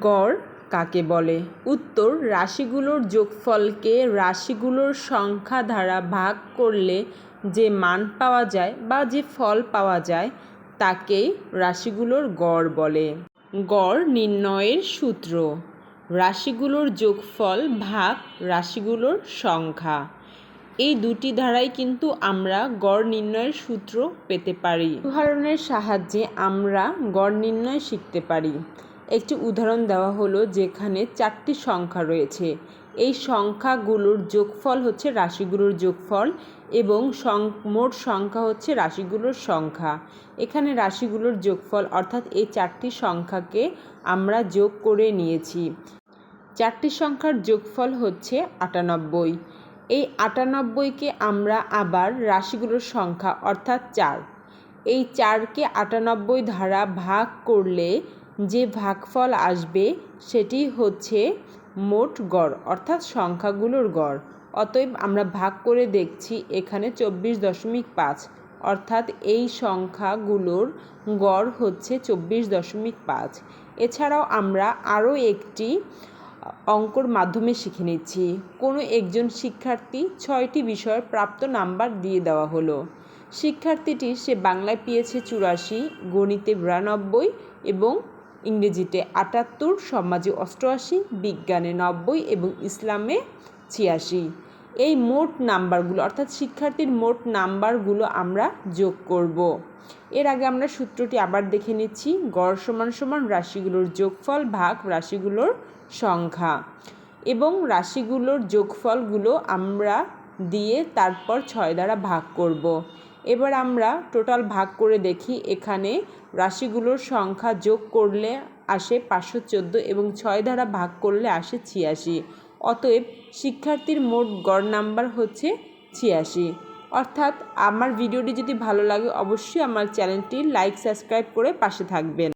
গড় কাকে বলে? উত্তর, রাশিগুলোর যোগফলকে রাশিগুলোর সংখ্যা দ্বারা ভাগ করলে যে মান পাওয়া যায় বা যে ফল পাওয়া যায়, তাকেই রাশিগুলোর গড় বলে। গড় নির্ণয়ের সূত্র। রাশিগুলোর যোগফল ভাগ রাশিগুলোর সংখ্যা। এই দুটি ধারাই কিন্তু আমরা গড় নির্ণয়ের সূত্র পেতে পারি। উদাহরণের সাহায্যে আমরা গড় নির্ণয় শিখতে পারি। একটি উদাহরণ দেওয়া হলো যেখানে চারটি সংখ্যা রয়েছে। এই সংখ্যাগুলোর যোগফল হচ্ছে রাশিগুলোর যোগফল এবং মোট সংখ্যা হচ্ছে রাশিগুলোর সংখ্যা। এখানে রাশিগুলোর যোগফল অর্থাৎ এই চারটি সংখ্যাকে আমরা যোগ করে নিয়েছি। চারটি সংখ্যার যোগফল হচ্ছে আটানব্বই। এই আটানব্বইকে আমরা আবার রাশিগুলোর সংখ্যা অর্থাৎ চার। এই চারকে আটানব্বই ধারা ভাগ করলে যে ভাগফল আসবে, সেটি হচ্ছে মোট গড়, অর্থাৎ সংখ্যাগুলোর গড়। অতএব আমরা ভাগ করে দেখছি এখানে চব্বিশ দশমিক পাঁচ, অর্থাৎ এই সংখ্যাগুলোর গড় হচ্ছে চব্বিশ দশমিক পাঁচ। এছাড়াও আমরা আরও একটি অঙ্কর মাধ্যমে শিখে নিচ্ছি। কোনো একজন শিক্ষার্থী ছয়টি বিষয়ের প্রাপ্ত নাম্বার দিয়ে দেওয়া হলো। শিক্ষার্থীটি সে বাংলায় পেয়েছে চুরাশি, গণিতে বিরানব্বই এবং ইংরেজিতে আটাত্তর, সমাজে অষ্টআশি, বিজ্ঞানে নব্বই এবং ইসলামে ছিয়াশি এই মোট নাম্বারগুলো, অর্থাৎ শিক্ষার্থীর মোট নাম্বারগুলো আমরা যোগ করব। এর আগে আমরা সূত্রটি আবার দেখে নিচ্ছি গড় সমান সমান রাশিগুলোর যোগফল ভাগ রাশিগুলোর সংখ্যা এবং রাশিগুলোর যোগফলগুলো আমরা দিয়ে তারপর ছয় দ্বারা ভাগ করব। এবার আমরা টোটাল ভাগ করে দেখি এখানে রাশিগুলোর সংখ্যা যোগ করলে আসে পাঁচশো চোদ্দ এবং ছয় দ্বারা ভাগ করলে আসে ছিয়াশি। অতএব শিক্ষার্থীর মোট গড় নাম্বার হচ্ছে ছিয়াশি। অর্থাৎ আমার ভিডিওটি যদি ভালো লাগে অবশ্যই আমার চ্যানেলটি লাইক, সাবস্ক্রাইব করে পাশে থাকবেন।